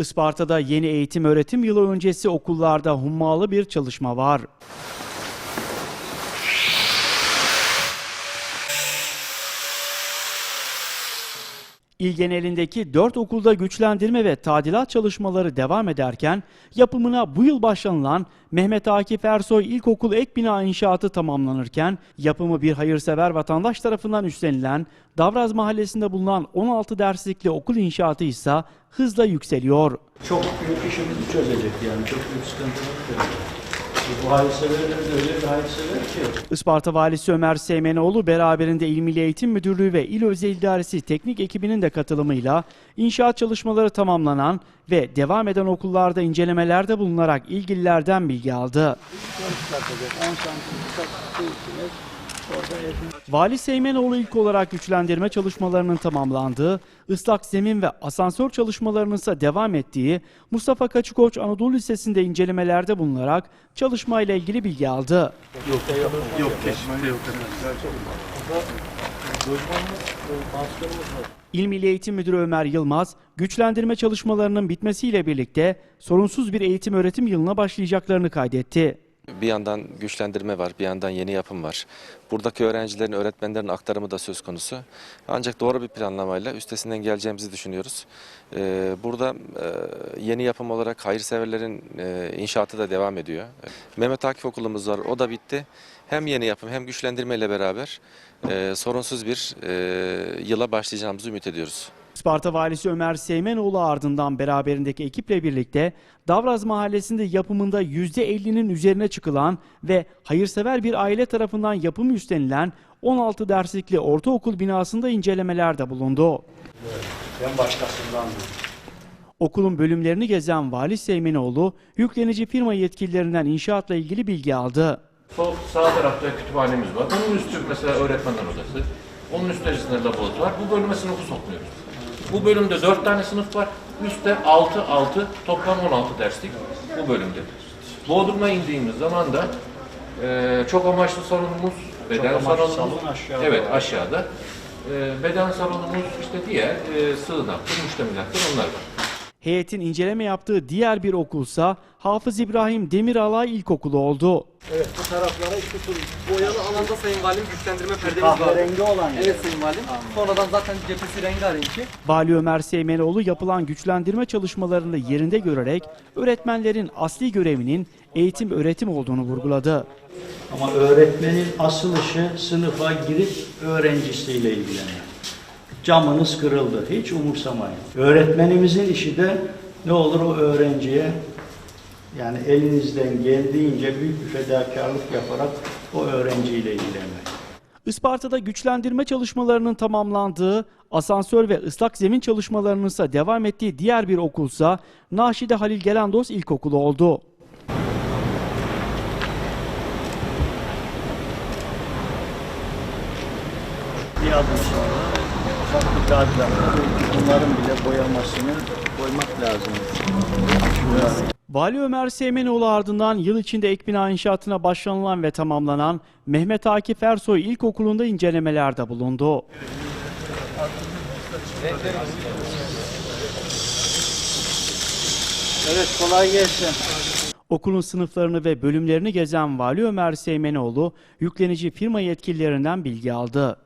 Isparta'da yeni eğitim öğretim yılı öncesi okullarda hummalı bir çalışma var. İl genelindeki 4 okulda güçlendirme ve tadilat çalışmaları devam ederken yapımına bu yıl başlanılan Mehmet Akif Ersoy İlkokul ek bina inşaatı tamamlanırken yapımı bir hayırsever vatandaş tarafından üstlenilen Davraz Mahallesi'nde bulunan 16 derslikli okul inşaatı ise hızla yükseliyor. Çok büyük işimizi çözecek yani. Çok büyük sıkıntıları çözecek. Bu hayırseverler de öyle bir hayırsever ki. Isparta Valisi Ömer Seymenoğlu beraberinde İl Milli Eğitim Müdürlüğü ve İl Özel İdaresi teknik ekibinin de katılımıyla inşaat çalışmaları tamamlanan ve devam eden okullarda incelemelerde bulunarak ilgililerden bilgi aldı. 10 santim. Vali Seymenoğlu ilk olarak güçlendirme çalışmalarının tamamlandığı, ıslak zemin ve asansör çalışmalarının ise devam ettiği Mustafa Kaçıkoç Anadolu Lisesi'nde incelemelerde bulunarak çalışmayla ilgili bilgi aldı. Yok yok. İl Milli Eğitim Müdürü Ömer Yılmaz, güçlendirme çalışmalarının bitmesiyle birlikte sorunsuz bir eğitim öğretim yılına başlayacaklarını kaydetti. Bir yandan güçlendirme var, bir yandan yeni yapım var. Buradaki öğrencilerin, öğretmenlerin aktarımı da söz konusu. Ancak doğru bir planlamayla üstesinden geleceğimizi düşünüyoruz. Ee, Burada e, yeni yapım olarak hayırseverlerin e, inşaatı da devam ediyor. Mehmet Akif okulumuz var, o da bitti. Hem yeni yapım hem güçlendirme ile beraber e, sorunsuz bir yıla başlayacağımızı ümit ediyoruz. Isparta Valisi Ömer Seymenoğlu ardından beraberindeki ekiple birlikte Davraz Mahallesi'nde yapımında %50'nin üzerine çıkılan ve hayırsever bir aile tarafından yapımı üstlenilen 16 derslikli ortaokul binasında incelemelerde bulundu. Ben başkasından Okulun bölümlerini gezen Vali Seymenoğlu, yüklenici firma yetkililerinden inşaatla ilgili bilgi aldı. Sol sağ tarafta kütüphanemiz var. Onun üstü mesela öğretmenler odası. Onun üstesinde laboratuvar. Bu bölüme sınıfı sokmuyoruz. Bu bölümde 4 tane sınıf var. Üstte 6 6 toplam 16 derslik bu bölümde. Bodrum'a indiğimiz zaman da e, çok amaçlı salonumuz, beden amaçlı salonumuz. salon aşağıda Evet var. aşağıda. E, beden salonumuz işte diğer e, sığınaktır, müştemilattır onlar var. Heyetin inceleme yaptığı diğer bir okulsa Hafız İbrahim Demiralay İlkokulu oldu. Bu taraflara işte şu boyalı alanda Sayın Valim güçlendirme perdemiz var. kahverengi olan yer. Evet Sayın Valim. Sonradan zaten cephesi rengarenk. Vali Ömer Seymenoğlu yapılan güçlendirme çalışmalarını yerinde görerek öğretmenlerin asli görevinin eğitim öğretim olduğunu vurguladı. Ama öğretmenin asıl işi sınıfa girip öğrencisiyle ilgileniyor. Camınız kırıldı. Hiç umursamayın. Öğretmenimizin işi de ne olur o öğrenciye yani elinizden geldiğince büyük bir fedakarlık yaparak o öğrenciyle ilgilenmek. Isparta'da güçlendirme çalışmalarının tamamlandığı, asansör ve ıslak zemin çalışmalarının ise devam ettiği diğer bir okulsa Naşide Halil Gelandos İlkokulu oldu. Bir adım sonra ufak bir tadilat. Bunların bile boyamasını koymak lazım. Vali Ömer Seymenoğlu ardından yıl içinde ek bina inşaatına başlanılan ve tamamlanan Mehmet Akif Ersoy İlkokulu'nda incelemelerde bulundu. Evet kolay gelsin. Okulun sınıflarını ve bölümlerini gezen Vali Ömer Seymenoğlu, yüklenici firma yetkililerinden bilgi aldı.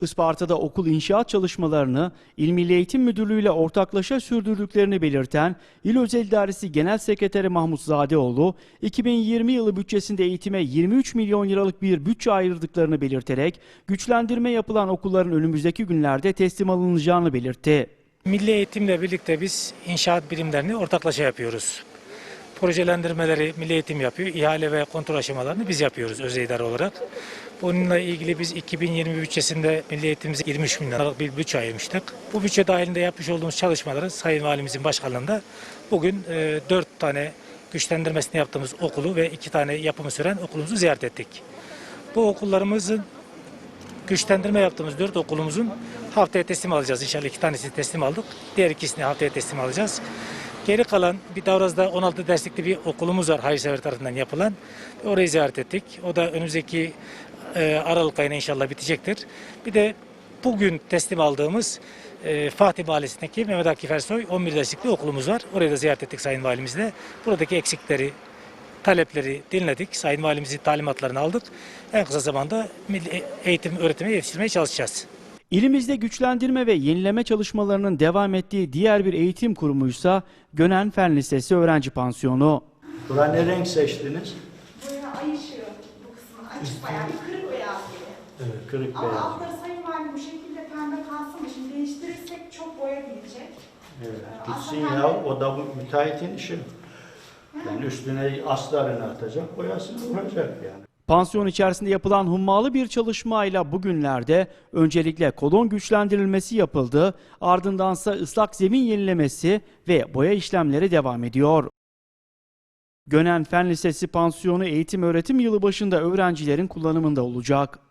Isparta'da okul inşaat çalışmalarını İl Milli Eğitim Müdürlüğü ile ortaklaşa sürdürdüklerini belirten İl Özel İdaresi Genel Sekreteri Mahmut Zadeoğlu, 2020 yılı bütçesinde eğitime 23 milyon liralık bir bütçe ayırdıklarını belirterek güçlendirme yapılan okulların önümüzdeki günlerde teslim alınacağını belirtti. Milli Eğitimle birlikte biz inşaat birimlerini ortaklaşa yapıyoruz. Projelendirmeleri Milli Eğitim yapıyor, ihale ve kontrol aşamalarını biz yapıyoruz özel idare olarak. Bununla ilgili biz 2020 bütçesinde Milli Eğitimimize 23 milyon liralık bir bütçe ayırmıştık. Bu bütçe dahilinde yapmış olduğumuz çalışmaları Sayın Valimizin başkanlığında bugün e, 4 tane güçlendirmesini yaptığımız okulu ve 2 tane yapımı süren okulumuzu ziyaret ettik. Bu okullarımızın güçlendirme yaptığımız dört okulumuzun haftaya teslim alacağız. İnşallah iki tanesini teslim aldık. Diğer ikisini haftaya teslim alacağız. Geri kalan bir Davraz'da 16 derslikli bir okulumuz var hayırsever tarafından yapılan. Orayı ziyaret ettik. O da önümüzdeki e, Aralık ayına inşallah bitecektir. Bir de bugün teslim aldığımız e, Fatih Mahallesi'ndeki Mehmet Akif Ersoy 11 derslikli okulumuz var. Orayı da ziyaret ettik Sayın Valimizle. Buradaki eksikleri, talepleri dinledik. Sayın Valimizin talimatlarını aldık. En kısa zamanda milli eğitim öğretime yetiştirmeye çalışacağız. İlimizde güçlendirme ve yenileme çalışmalarının devam ettiği diğer bir eğitim kurumuysa Gönen Fen Lisesi Öğrenci Pansiyonu. Bura ne renk seçtiniz? Böyle ay ışığı bu kısmı açık bayağı bir kırık beyaz gibi. Evet, kırık Ama beyaz. altları sayın valim bu şekilde pembe kalsın mı? Şimdi değiştirirsek çok boya gidecek. Evet, gitsin ya o da bu müteahhitin işi. Yani üstüne astarını atacak, boyasını vuracak yani. Pansiyon içerisinde yapılan hummalı bir çalışmayla bugünlerde öncelikle kolon güçlendirilmesi yapıldı, ardındansa ıslak zemin yenilemesi ve boya işlemleri devam ediyor. Gönen Fen Lisesi pansiyonu eğitim öğretim yılı başında öğrencilerin kullanımında olacak.